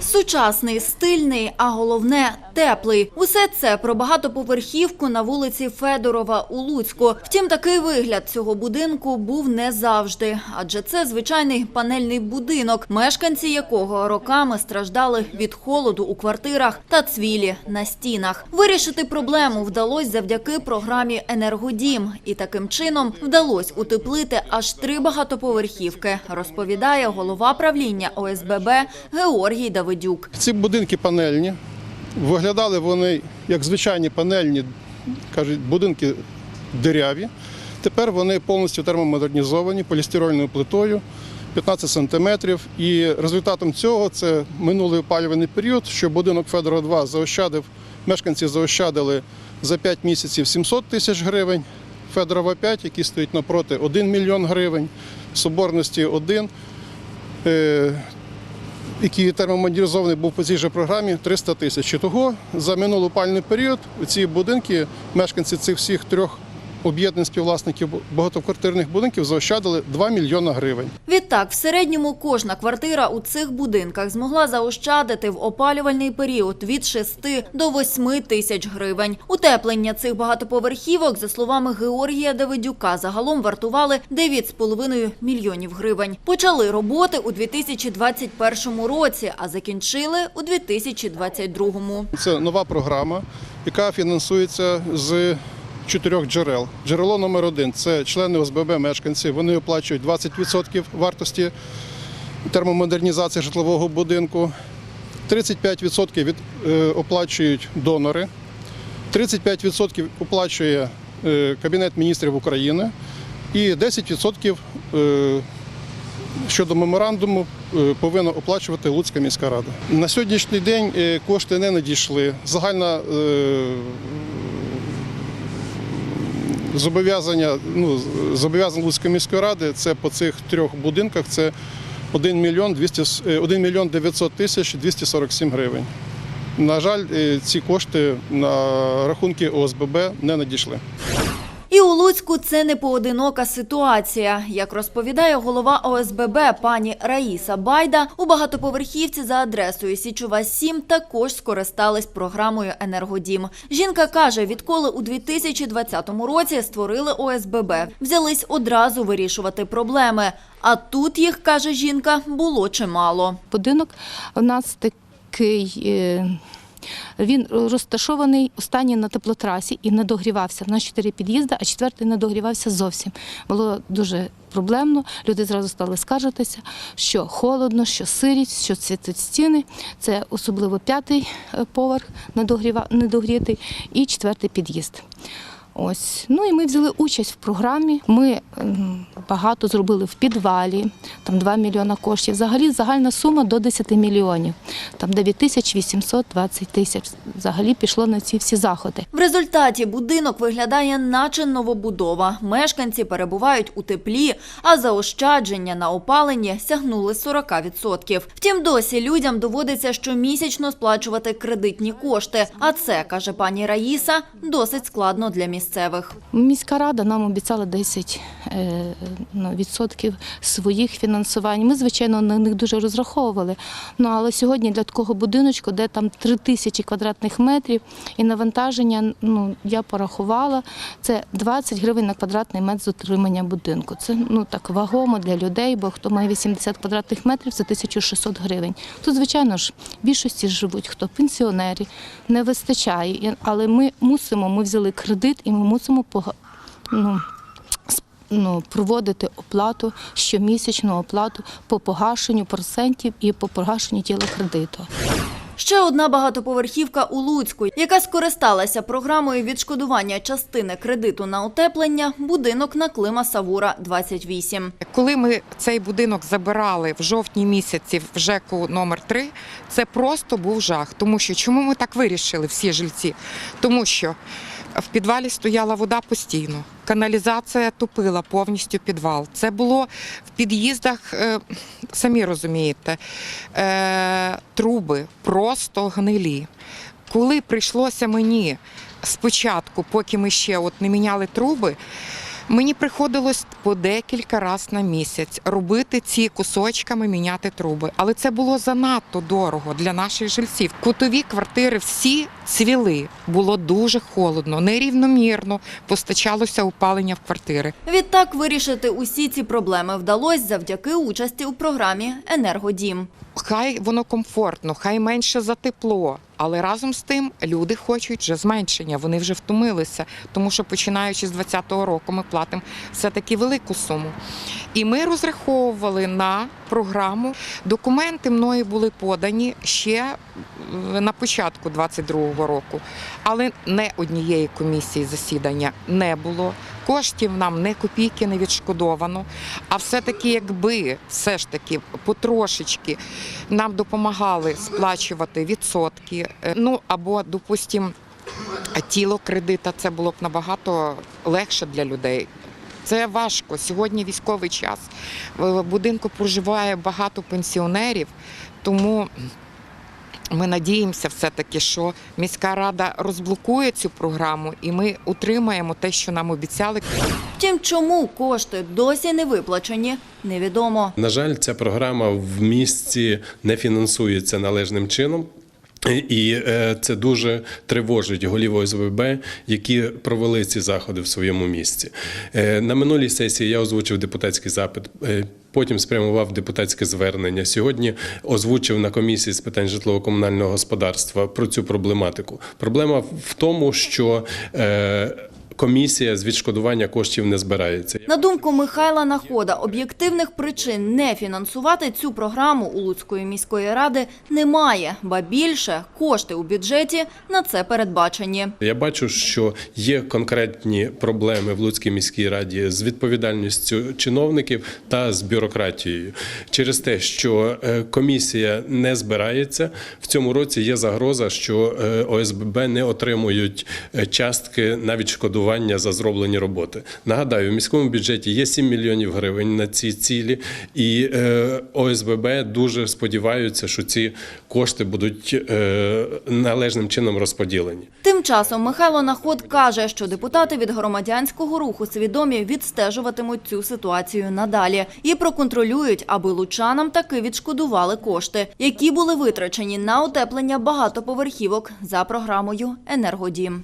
Сучасний, стильний, а головне теплий. Усе це про багатоповерхівку на вулиці Федорова у Луцьку. Втім, такий вигляд цього будинку був не завжди, адже це звичайний панельний будинок, мешканці якого роками страждали від холоду у квартирах та цвілі на стінах. Вирішити проблему вдалося завдяки програмі Енергодім, і таким чином вдалося утеплити аж три багатоповерхівки, розповідає голова правління ОСББ Георгій Давидюк. Ці будинки панельні. Виглядали вони як звичайні панельні, кажуть, будинки диряві. Тепер вони повністю термомодернізовані полістирольною плитою 15 сантиметрів. І результатом цього це минулий опалювальний період, що будинок Федора 2 заощадив, мешканці заощадили за 5 місяців 700 тисяч гривень. Федорова 5, який стоїть напроти, 1 мільйон гривень, соборності 1 який термомодернізований був по цій же програмі 300 тисяч. Того за минулий опальний період ці будинки, мешканці цих всіх трьох об'єднань співвласників багатоквартирних будинків заощадили 2 мільйона гривень. Відтак, в середньому кожна квартира у цих будинках змогла заощадити в опалювальний період від 6 до 8 тисяч гривень. Утеплення цих багатоповерхівок, за словами Георгія Давидюка, загалом вартували 9,5 мільйонів гривень. Почали роботи у 2021 році, а закінчили у 2022. Це нова програма, яка фінансується з чотирьох джерел. Джерело номер один це члени ОСББ мешканці. Вони оплачують 20% вартості термомодернізації житлового будинку. 35% від, е, оплачують донори, 35% оплачує е, Кабінет міністрів України і 10% е, щодо меморандуму повинна оплачувати Луцька міська рада. На сьогоднішній день кошти не надійшли. Загальна зобов'язання ну, зобов'язання Луцької міської ради це по цих трьох будинках це 1 мільйон 200, е, 1 мільйон 900 тисяч 247 гривень. На жаль, е, ці кошти на рахунки ОСББ не надійшли. І у Луцьку це не поодинока ситуація. Як розповідає голова ОСББ пані Раїса Байда, у багатоповерхівці за адресою Січова 7 також скористались програмою Енергодім. Жінка каже, відколи у 2020 році створили ОСББ, взялись одразу вирішувати проблеми. А тут їх, каже жінка, було чимало. Будинок у нас такий. Він розташований останній на теплотрасі і не догрівався. У нас чотири під'їзди, а четвертий не догрівався зовсім. Було дуже проблемно. Люди зразу стали скаржитися, що холодно, що сирість, що цвітуть стіни. Це особливо п'ятий е, поверх недогрітий і четвертий під'їзд. Ось ну і ми взяли участь в програмі. Ми ем, багато зробили в підвалі, там 2 мільйона коштів. Взагалі загальна сума до 10 мільйонів. Там 9 тисяч 820 тисяч. Взагалі пішло на ці всі заходи. В результаті будинок виглядає наче новобудова. Мешканці перебувають у теплі, а заощадження на опаленні сягнули 40%. Втім, досі людям доводиться щомісячно сплачувати кредитні кошти. А це, каже пані Раїса, досить складно для місцевих. Міська рада нам обіцяла 10 е, ну, відсотків своїх фінансувань. Ми, звичайно, на них дуже розраховували. Ну але сьогодні для такого будиночку, де там 3 тисячі квадратних метрів і навантаження, ну я порахувала, це 20 гривень на квадратний метр з утримання будинку. Це ну так вагомо для людей, бо хто має 80 квадратних метрів, це 1600 гривень. Тут, звичайно ж, більшості живуть хто пенсіонери, не вистачає. Але ми мусимо, ми взяли кредит і ми мусимо ну, ну, проводити оплату, щомісячну оплату по погашенню процентів і по погашенню тіла кредиту. Ще одна багатоповерхівка у Луцьку, яка скористалася програмою відшкодування частини кредиту на утеплення, будинок на Клима Савура 28. Коли ми цей будинок забирали в жовтні місяці в ЖЕКу номер 3 це просто був жах. Тому що чому ми так вирішили, всі жильці? Тому що в підвалі стояла вода постійно, каналізація топила повністю підвал. Це було в під'їздах, е, самі розумієте, е, труби просто гнилі. Коли прийшлося мені спочатку, поки ми ще от не міняли труби, Мені приходилось по декілька разів на місяць робити ці кусочками, міняти труби. Але це було занадто дорого для наших жильців. Кутові квартири всі цвіли. Було дуже холодно, нерівномірно постачалося опалення в квартири. Відтак вирішити усі ці проблеми вдалося завдяки участі у програмі «Енергодім». Хай воно комфортно, хай менше за тепло. Але разом з тим люди хочуть вже зменшення. Вони вже втомилися, тому що починаючи з 2020 року ми платимо все таки велику суму. І ми розраховували на програму. Документи мною були подані ще на початку 22-го року, але не однієї комісії засідання не було. Коштів нам не копійки не відшкодовано. А все-таки, якби все ж таки потрошечки нам допомагали сплачувати відсотки, е, ну або, допустимо, тіло кредита, це було б набагато легше для людей. Це важко. Сьогодні військовий час. В будинку проживає багато пенсіонерів, тому ми надіємося все-таки, що міська рада розблокує цю програму і ми утримаємо те, що нам обіцяли. Втім, чому кошти досі не виплачені, невідомо. На жаль, ця програма в місті не фінансується належним чином. І е, це дуже тривожить голів ОСББ, які провели ці заходи в своєму місті. Е, На минулій сесії я озвучив депутатський запит. е, Потім спрямував депутатське звернення. Сьогодні озвучив на комісії з питань житлово-комунального господарства про цю проблематику. Проблема в тому, що комісія з відшкодування коштів не збирається. На думку Михайла Находа, об'єктивних причин не фінансувати цю програму у Луцької міської ради немає, ба більше кошти у бюджеті на це передбачені. Я бачу, що є конкретні проблеми в Луцькій міській раді з відповідальністю чиновників та з бюрократією. Через те, що е, комісія не збирається в цьому році, є загроза, що е, ОСББ не отримують е, частки на відшкодування за зроблені роботи. Нагадаю, в міському бюджеті є 7 мільйонів гривень на ці цілі, і е, ОСББ дуже сподіваються, що ці кошти будуть е, належним чином розподілені. Тим часом Михайло Наход каже, що депутати від громадянського руху свідомі відстежуватимуть цю ситуацію надалі і проконтролюють, аби лучанам таки відшкодували кошти, які були витрачені на утеплення багатоповерхівок за програмою «Енергодім».